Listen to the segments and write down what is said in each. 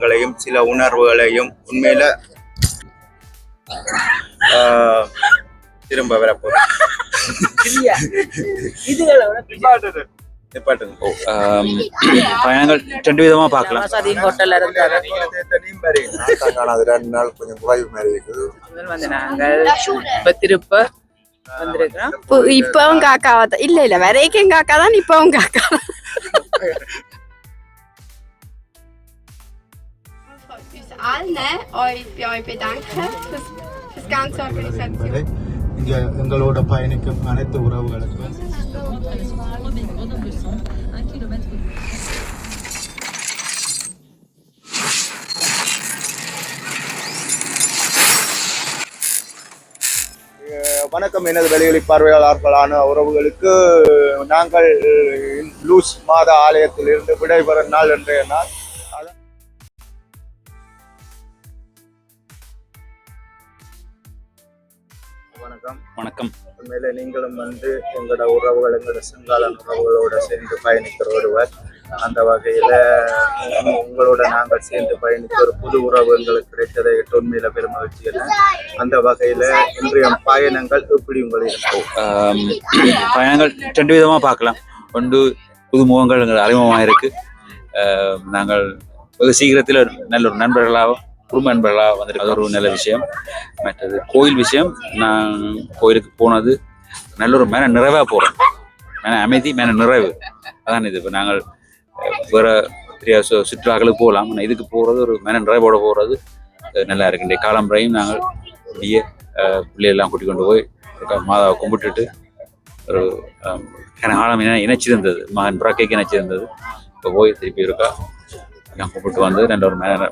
களையும் சில உணர்வுகளையும் உண்மையில திரும்ப வரப்போறோம் பயணங்கள் ரெண்டு விதமா பார்க்கலாம். ரெண்டு நாள் கொஞ்சம் குறைவு மாதிரி இருக்குது. வந்து நாங்கள் இப்ப திருப்ப வந்திருக்கிறோம். இப்போ- இப்பவும் காக்காவா தான்? இல்ல இல்ல வரைக்கும் காக்கா தான் இப்பவும் காக்கா uns allen euch bei euch bedanken für das ganze Organisation. இங்க எங்களோட பயணிக்கும் அனைத்து உறவுகளுக்கும் வணக்கம் எனது வெளிவெளி பார்வையாளர்களான உறவுகளுக்கு நாங்கள் லூஸ் மாத ஆலயத்தில் இருந்து விடைபெறும் நாள் இன்றைய நாள் வணக்கம். வணக்கம். உண்மையில நீங்களும் வந்து எங்களோட உறவுகள் எங்களோட செங்காலன் உறவுகளோட சேர்ந்து பயணிக்கிற ஒருவர். அந்த வகையில உங்க- உங்களோட நாங்கள் சேர்ந்து பயணித்த ஒரு புது உறவு எங்களுக்கு கிடைத்ததை உண்மையில பெருமகிழ்ச்சி அந்த வகையில இன்றைய பயணங்கள் எப்படி உங்களுக்கு பயணங்கள் ரெண்டு விதமா பார்க்கலாம். ஒன்று புது முகங்கள் எங்கள் அறிமுகமாக இருக்கு ஆம், நாங்கள் சீக்கிரத்தில் நல்ல ஒரு நண்பர்களாக குடும்ப நண்பர்களாக வந்திருக்கு அது ஒரு நல்ல விஷயம். மற்றது கோயில் விஷயம். நான் கோயிலுக்கு போனது நல்ல ஒரு மேன நிறைவாக போகிறோம் மேன அமைதி மேன நிறைவு. அதான் இது. இப்போ நாங்கள் வேறு பெரிய சுற்றுலாக்களுக்கு போகலாம். ஆனால் இதுக்கு போகிறது ஒரு மேன நிறைவோட போகிறது நல்லா இருக்கு. இன்றைய காலம்பரையும் நாங்கள் அப்படியே பிள்ளையெல்லாம் கூட்டிக் கொண்டு போய் மாதாவை கும்பிட்டுட்டு ஒரு அஹ், கனகாலம் இணை இணைச்சிருந்தது. மகன் புறாக்கைக்கு இணைச்சிருந்தது. இப்போ போய் திருப்பி இருக்கா. எல்லாம் கும்பிட்டு வந்து நல்ல ஒரு மர-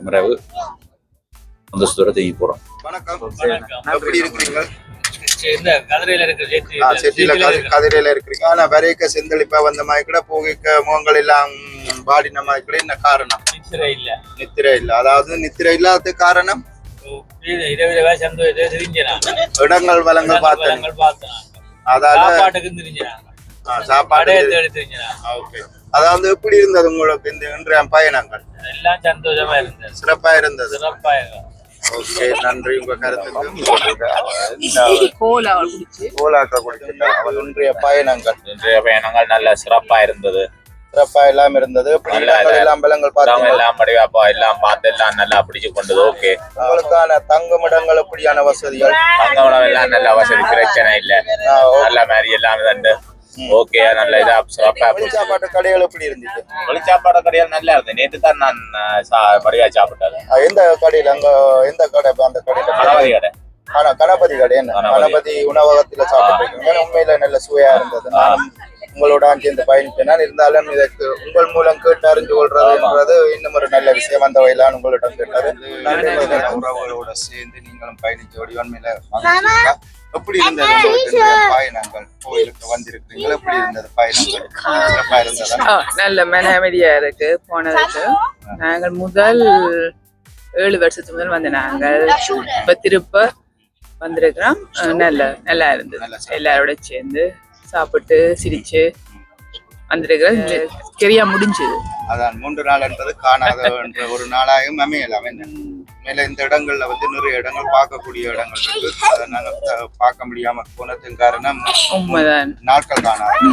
கதிரையில இருக்கிறீங்க. ஆனா வரைக்க செந்தளிப்பா வந்த மாதிரி கூட போகிக்க முகங்கள் எல்லாம் பாடின மாதிரி கூட என்ன காரணம்? நித்திரை இல்ல. நித்திரை இல்ல. அதாவது நித்திரை இல்லாத காரணம்? இடங்கள் வளங்கள் பார்த்தேன். சாப்பாடு ஓகே. அதாவது எப்படி இருந்தது உங்களுக்கு இந்த இன்றைய பயணங்கள்? எல்லாம் சந்தோஷமா இருந்தது. சிறப்பா இருந்தது. சிறப்பா இருந்தது. ஓகே நன்றி. உங்க கருத்துக்கு கோலா குடிச்சு. கோலாக்க கொடுத்துட்டா அவன் இன்றைய பயணங்கள் இன்றைய பயணங்கள் நல்ல சிறப்பா இருந்தது. சிறப்பா எல்லாம் இருந்தது. எல்லாம் பலங்கள் பார்த்தீங்க எல்லாம் படிவாப்பா எல்லாம் பார்த்து எல்லாம் நல்லா பிடிச்சு கொண்டது. ஓகே. உங்களுக்கான தங்குமிடங்கள் எப்படியான வசதிகள்? உணவு எல்லாம் நல்ல வசதி பிரச்சனை இல்ல. நல்ல மாதிரி எல்லாம் வந்து ஓகே நல்ல இதா சாப்பாட்டு கடைகள் எப்படி இருந்துச்சு? வெளிச்சாப்பாடு கடையில் நல்லா இருந்தது. நேற்று தான் நான் ஆ, சா- படிவா சாப்பிட்டது ஆ, எந்த கடையில? அங்க எந்த கடை அந்த கடையில கணபதி கடை. ஆனா கணபதி கடை என்ன? கணபதி. உணவகத்துல சாப்பிட்டுருக்கீங்க. உண்மையில நல்ல சுவையா இருந்தது. உங்களோட சேர்ந்து பயணித்தேன் இருந்தாலும் இதற்கு உங்கள் மூலம் கேட்டு அறிஞ்சு கொள்றதுன்றது இன்னும் ஒரு நல்ல விஷயம். அந்த வகையிலான உங்களிடம் கேட்டாரு உறவுகளோட சேர்ந்து நீங்களும் பயணிச்ச உண்மையில மகிழ்ச்சியா. எப்படி இருந்தது? பயணங்கள். கோயிலுக்கு வந்திருக்கிறீங்க எப்படி இருந்தது பயணங்கள்? நல்ல மன அமைதியா இருக்கு போனதுக்கு. நாங்கள் முதல் ஏழு வருஷத்துக்கு முதல் வந்து நாங்கள் இப்ப திருப்ப வந்திருக்கிறோம். நல்ல நல்லா இருந்தது. எல்லாரோட சேர்ந்து சாப்பிட்டு சிரிச்சு வந்திருக்கிறோம் சரியா முடிஞ்சது. அதான் மூன்று நாள் என்பது காணாத என்ற ஒரு நாளாகவும் அமையலாம். என்ன? மேல இந்த இடங்கள்ல வந்து நிறைய இடங்கள் பார்க்கக்கூடிய இடங்கள் இருக்கு அதை நாங்க பார்க்க முடியாம போனதுக்கு காரணம் நாட்கள் காணாது.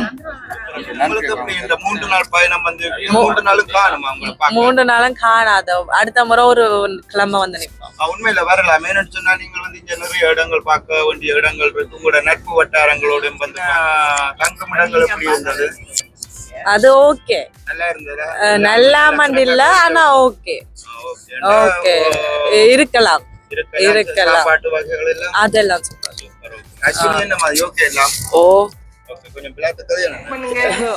மூன்று நாள் பயணம் வந்து மூன்று நாளும் காணுமா பார்க்க? மூன்று நாளும் காணாத. அடுத்த முறை ஒரு கிழமை வந்து நிற்போம் உண்மையில வரலாம். ஏன்னு சொன்னா நீங்கள் வந்து இங்க நிறைய இடங்கள் பார்க்க வேண்டிய இடங்கள் இருக்கு. உங்களோட நட்பு வட்டாரங்களோட வந்து தங்கும் இடங்கள் எப்படி இருந்தது? அது ஓகே நல்லா இல்ல ஆனா ஓகே ஓகே இருக்கலாம். இருக்கலாம். அதெல்லாம் ஓ.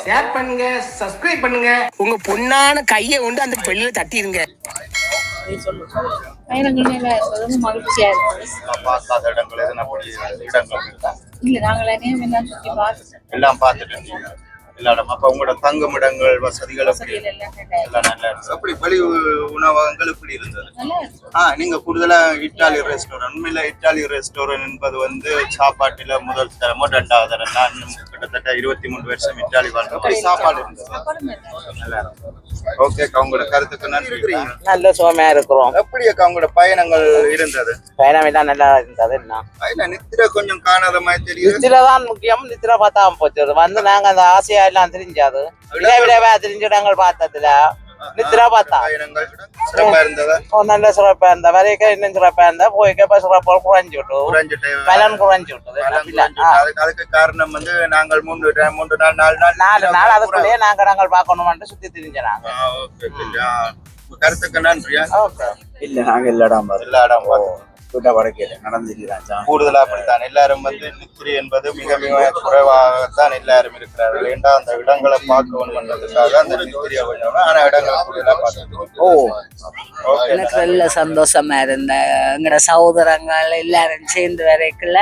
ஷேர் பண்ணுங்க. சப்ஸ்கிரைப் பண்ணுங்க. உங்க பொண்ணான கையை கொண்டு அந்த பெல்லில தட்டிடுங்க. எல்லாம் பார்த்துட்டு எல்லா இடம் அப்ப உங்களோட தங்கும் இடங்கள் வசதிகள் எல்லாம் நல்லா இருந்துச்சு. அப்படி வெளி உணவகங்கள் எப்படி இருந்தது? ஆ நீங்க கூடுதலா இட்டாலி ரெஸ்டாரண்ட் உண்மையில இட்டாலி ரெஸ்டாரண்ட் என்பது வந்து சாப்பாட்டுல முதல் தரமோ ரெண்டாவது தரம். நான் கிட்டத்தட்ட இருபத்தி மூணு வருஷம் இட்டாலி வாழ்க்கை அப்படி சாப்பாடு இருந்தது. நல்லா இருந்தது ஓகே அக்கா உங்களோட கருத்துக்கு நன்றி. நல்ல சுகமா இருக்கிறோம். எப்படி அக்கா உங்களோட பயணங்கள் இருந்தது? பயணம் எல்லாம் நல்லா இருந்தது என்ன? இல்ல நித்திர கொஞ்சம் காணாத மாதிரி தெரியுது. நித்திரை தான் முக்கியம். நித்திரை பார்த்தா போச்சு. அது வந்து நாங்க அந்த ஆசையா எல்லாம் தெரிஞ்சாது விட விடவே தெரிஞ்ச இடங்கள் பார்த்ததுல நித்திரா பார்த்தா நல்ல சிறப்பா இருந்த வரைக்கும் இன்னும் சிறப்பா இருந்தா போய்க்க இப்ப சிறப்பா குறைஞ்சு விட்டு பலன் குறைஞ்சு விட்டது அதுக்கு காரணம் வந்து நாங்கள் மூன்று மூன்று நாள் நாலு நாள் நாலு நாள் அதுக்குள்ளேயே நாங்க நாங்கள் பார்க்கணும்னு சுத்தி திரிஞ்சாங்க கருத்துக்கு நன்றியா ஓகே இல்ல நாங்க எல்லா இடம் எல்லா இடம் பார்த்தோம் கூட்ட வடக்கேல நடந்துக்கிறான் கூடுதலா அப்படித்தான். எல்லாரும் வந்து நித்திரை என்பது மிக மிக குறைவாகத்தான் எல்லாரும் இருக்கிறார்கள். ஏண்டா அந்த இடங்களை பார்க்கணும்ன்றதுக்காக அந்த நித்திரையை கொஞ்சம் ஆனா இடங்களை கூடுதலா பார்க்கணும் ஓ. எனக்கு நல்ல சந்தோஷமா இருந்த எங்களோட சகோதரங்கள் எல்லாரும் சேர்ந்து வரைக்குள்ள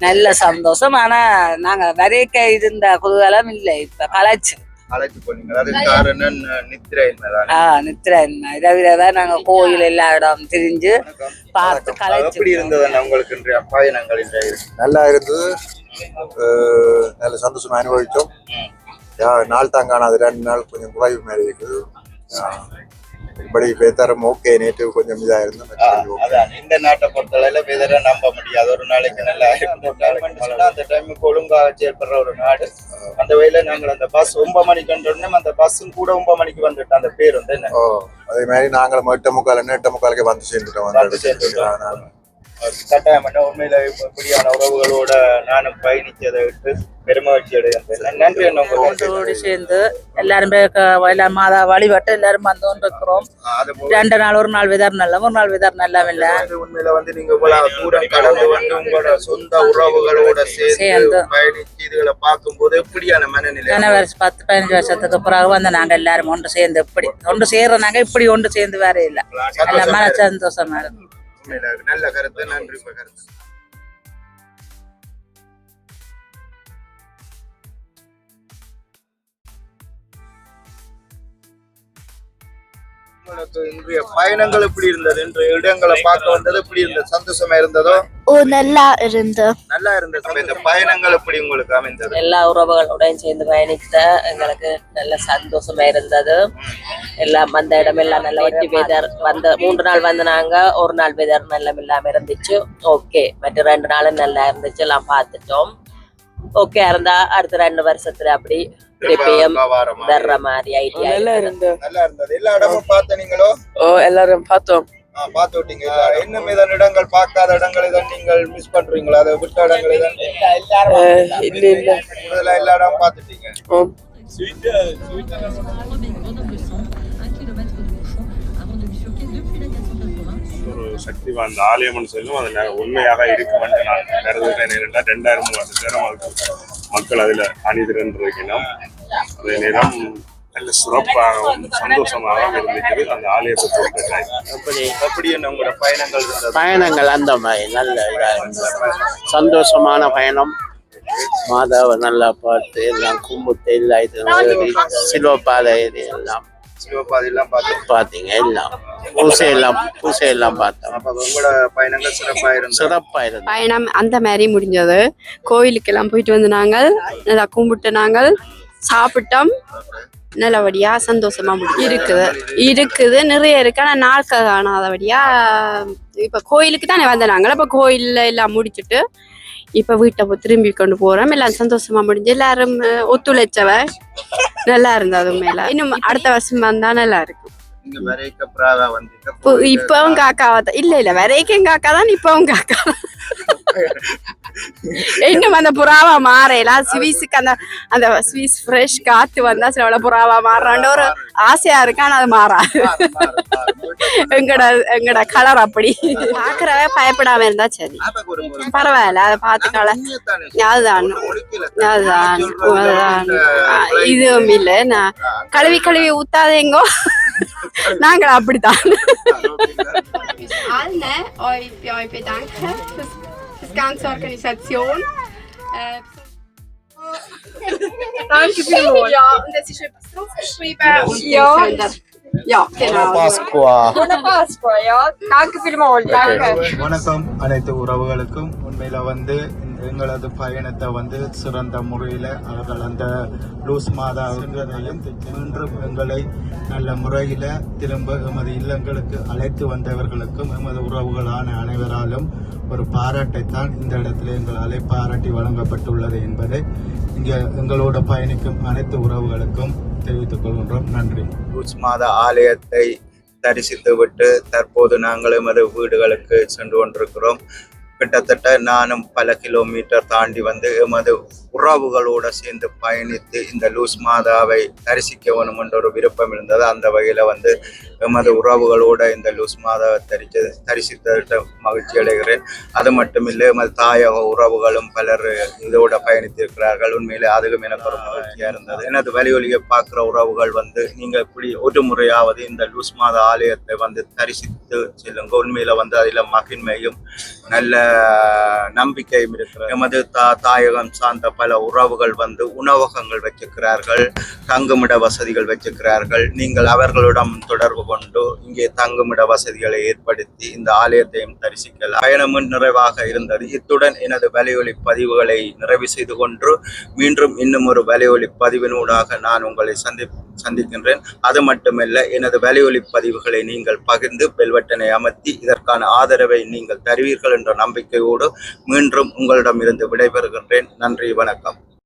நல்ல சந்தோஷம். ஆனா நாங்க வரைக்க இருந்த குதூகலம் இல்லை. இப்ப கலைச்சு அழைத்து போனீங்க அது காரணம் நித்திரை என்பதான்? ஆஹ் நித்திரன் இதை விடதான் நாங்க கோயில் எல்லா இடம் திரிஞ்சு பார்த்து கலைச்சு எப்படி இருந்தது உங்களுக்கு இன்றைய பயணங்கள் இன்றைய நல்லா இருந்தது. நல்ல சந்தோஷமா அனுபவிச்சோம் யா- நாள் தான் காணாது ரெண்டு நாள் கொஞ்சம் குறைவு மாதிரி இருக்குது. இப்படி பேத்தாரம் ஓகே நேற்று கொஞ்சம் இதா இருந்து மற்றபடி okay. அதான். இந்த நாட்டை பொறுத்தளவுல வெதரை நம்ப முடியாது. ஒரு நாளைக்கு நல்லா அந்த டைமுக்கு ஒழுங்காக செயல்படுற ஒரு நாடு. அந்த வகையில நாங்கள் அந்த பஸ் ஒன்பது மணிக்கு வந்தோடனே அந்த பஸ்ஸும் கூட ஒன்பது மணிக்கு வந்துட்டு அந்த பேர் வந்து என்ன அதே மாதிரி நாங்களும் எட்டு முக்கால் எட்டு முக்காலுக்கு வந்து சேர்ந்துட்டோம். வந்து சேர்ந்துட்டோம். கட்டாயம் என்ன உண்மையில இப்ப இப்படியான உறவுகளோட நானும் பயணிச்சதை விட்டு பெருமகிழ்ச்சி அடைகின்றேன். நன்றி என்ன உங்களுக்கு ஒன்றோடு சேர்ந்து எல்லாரும் எல்லாம் மாதா வழிபட்டு எல்லாரும் வந்து இருக்கிறோம் ரெண்டு நாள் ஒரு நாள் விதர் நல்ல ஒரு நாள் விதர் நல்ல இல்ல. உண்மையில வந்து நீங்க இவ்வளவு தூரம் கடந்து வந்து உங்களோட சொந்த உறவுகளோட சேர்ந்து. பயணிச்சு இதுகளை பார்க்கும்போது எப்படியான மனநிலை? வருஷம் பத்து பதினஞ்சு வருஷத்துக்கு பிறகு வந்து நாங்க எல்லாரும் ஒன்று சேர்ந்து இப்படி ஒன்று சேர்ற நாங்க இப்படி ஒன்று சேர்ந்து வேற இல்ல. எல்லாம் சந்தோஷமா இருக்கு. உண்மையில நல்ல கருத்து. நன்றி கருத்து. உங்களுக்கு இன்றைய பயணங்கள் எப்படி இருந்தது? இன்றைய இடங்களை பார்க்க வந்தது எப்படி இருந்தது? சந்தோஷமா இருந்ததோ? ஓ நல்லா இருந்து. நல்லா இருந்தது இந்த பயணங்கள் எப்படி உங்களுக்கு அமைந்தது? எல்லா உறவுகளோடையும் சேர்ந்து பயணித்த எங்களுக்கு நல்ல சந்தோஷமா இருந்தது. எல்லாம் வந்த இடமெல்லாம் நல்ல வெற்றி வெதர் வந்த மூன்று நாள் வந்து நாங்க ஒரு நாள் வெதர் நல்ல இல்லாம இருந்துச்சு. ஓகே மற்ற ரெண்டு நாளும் நல்லா இருந்துச்சு. எல்லாம் பார்த்துட்டோம். ஓகே இருந்தா அடுத்த ரெண்டு வருஷத்துல அப்படி திருப்பியும் வர்ற மாதிரி ஐடியா இருந்து நல்லா இருந்தது. எல்லா இடமும் பார்த்த நீங்களோ? ஓ எல்லாரும் பார்த்தோம். பார்த்து விட்டீங்க. இன்னும் இதன் இடங்கள் பார்க்காத இடங்கள் இதான் நீங்கள் மிஸ் பண்றீங்களா? அதை விட்ட இடங்கள் இதான் இல்ல இல்ல எல்லா இடம் பார்த்துட்டீங்க. ஒரு சக்தி வாய்ந்த ஆலயம்னு சொல்லும் அது உண்மையாக இருக்குமென்று நான் கருதுகிறேன். ஏனென்றால் ரெண்டாயிரம் மூவாயிரம் நேரம் மக்கள் அதில் அணிதிரண்டிருக்கணும் அதே நேரம் நல்ல சிறப்பாகவும் சந்தோஷமாகவும் இருந்துச்சு அந்த ஆலயத்தை பொறுத்த அப்படி என்ன உங்களோட பயணங்கள் பயணங்கள் அந்த மாதிரி நல்ல இதா இருந்தது. சந்தோஷமான பயணம். மாதாவை நல்லா பார்த்து எல்லாம் கும்பிட்டு எல்லாம் இது சிலுவப்பாதை இது எல்லாம் சிவபாதி எல்லாம் பார்த்து. பார்த்தீங்க எல்லாம். பூசை எல்லாம் பூசை எல்லாம் பார்த்தோம். அப்ப உங்களோட பயணங்கள் சிறப்பா இருந்தது. சிறப்பா இருந்தது. பயணம் அந்த மாதிரி முடிஞ்சது. கோயிலுக்கெல்லாம் போயிட்டு வந்து நாங்கள் நல்லா கும்பிட்டு நாங்கள் சாப்பிட்டோம். நல்லபடியா சந்தோஷமா இருக்குது. இருக்குது. நிறைய இருக்கு. ஆனா நாட்கள் காணாதபடியா இப்ப கோயிலுக்கு தானே வந்த நாங்கள் இப்ப கோயில்ல எல்லாம் முடிச்சுட்டு இப்ப வீட்டை திரும்பி கொண்டு போறோம். எல்லாம் சந்தோஷமா முடிஞ்சு எல்லாரும் ஒத்துழைச்சவ நல்லா இருந்தது மேல இன்னும் அடுத்த வருஷம் வந்தா நல்லா இருக்கும். வந்தீங்க இப்பவும் காக்காவா தான். இல்ல இல்ல. வரைக்கும் காக்கா தான் இப்பவும் காக்கா இன்னும் அந்த புறாவா மாறையெல்லாம் ஸ்வீஸுக்கு அந்த அந்த ஸ்வீஸ் ஃப்ரெஷ் காத்து வந்தா சில புறாவா மாறான்ற ஒரு ஆசையா இருக்கு ஆனா அது மாறாது எங்கட எங்கட கலர் அப்படி பாக்குறவ பயப்படாம இருந்தா சரி பரவாயில்ல அதை பார்த்துக்கால அதுதான் அதுதான் அதுதான் இதுவும் இல்ல நான் கழுவி கழுவி ஊத்தாதேங்கோ நாங்கள் அப்படித்தான் allen euch euch bedanken fürs, fürs ganze Organisation. Äh, Danke vielmals. Ja, und es ist etwas draufgeschrieben. Und ja. Ja, genau. பாஸ்குவா Passport, ja. Danke vielmals. Danke. வணக்கம் அனைத்து உறவுகளுக்கும் உண்மையில வந்து இந்த எங்களது பயணத்தை வந்து சிறந்த முறையில் அவர்கள் அந்த லூஸ் மாதாவையும் மீண்டும் எங்களை நல்ல முறையில் திரும்ப எமது இல்லங்களுக்கு அழைத்து வந்தவர்களுக்கும் எமது உறவுகளான அனைவராலும் ஒரு பாராட்டைத்தான் இந்த இடத்துல எங்களாலே பாராட்டி வழங்கப்பட்டுள்ளது என்பதை இங்கே எங்களோட பயணிக்கும் அனைத்து உறவுகளுக்கும் தெரிவித்துக் கொள்கின்றோம். நன்றி. லூஸ் மாதா ஆலயத்தை தரிசித்து விட்டு தற்போது நாங்கள் எமது வீடுகளுக்கு சென்று கொண்டிருக்கிறோம். கிட்டத்தட்ட நானும் பல கிலோமீட்டர் தாண்டி வந்து எமது உறவுகளோடு சேர்ந்து பயணித்து இந்த லூஸ் மாதாவை தரிசிக்க வேணும் என்ற ஒரு விருப்பம் இருந்தது. அந்த வகையில் வந்து எமது உறவுகளோட இந்த லூஸ் மாதாவை தரிச்சு தரிசித்த மகிழ்ச்சி அடைகிறேன். அது மட்டுமில்லை எமது தாயக உறவுகளும் பலர் இதோட பயணித்திருக்கிறார்கள். உண்மையிலே அதுவும் எனக்கு ஒரு மகிழ்ச்சியாக இருந்தது. எனது வலியொலியை பார்க்குற உறவுகள் வந்து நீங்கள் இப்படி ஒரு முறையாவது இந்த லூஸ் மாதா ஆலயத்தை வந்து தரிசித்து செல்லுங்க. உண்மையில வந்து அதில் மகிழ்மையும் நல்ல நம்பிக்கையும் இருக்கிறது. எமது தா தாயகம் சார்ந்த பல உறவுகள் வந்து உணவகங்கள் வச்சிருக்கிறார்கள் தங்குமிட வசதிகள் வச்சிருக்கிறார்கள் நீங்கள் அவர்களிடம் தொடர்பு கொண்டு இங்கே தங்குமிட வசதிகளை ஏற்படுத்தி இந்த ஆலயத்தையும் தரிசிக்கலாம். பயணமும் நிறைவாக இருந்தது. இத்துடன் எனது வலையொலி பதிவுகளை நிறைவு செய்து கொண்டு மீண்டும் இன்னும் ஒரு வலையொலி பதிவினூடாக நான் உங்களை சந்தி சந்திக்கின்றேன். அது மட்டுமல்ல எனது வலையொலி பதிவுகளை நீங்கள் பகிர்ந்து பெல்வட்டனை அமர்த்தி இதற்கான ஆதரவை நீங்கள் தருவீர்கள் என்ற நம்பிக்கையோடு மீண்டும் உங்களிடமிருந்து விடைபெறுகின்றேன். நன்றி வணக்கம்.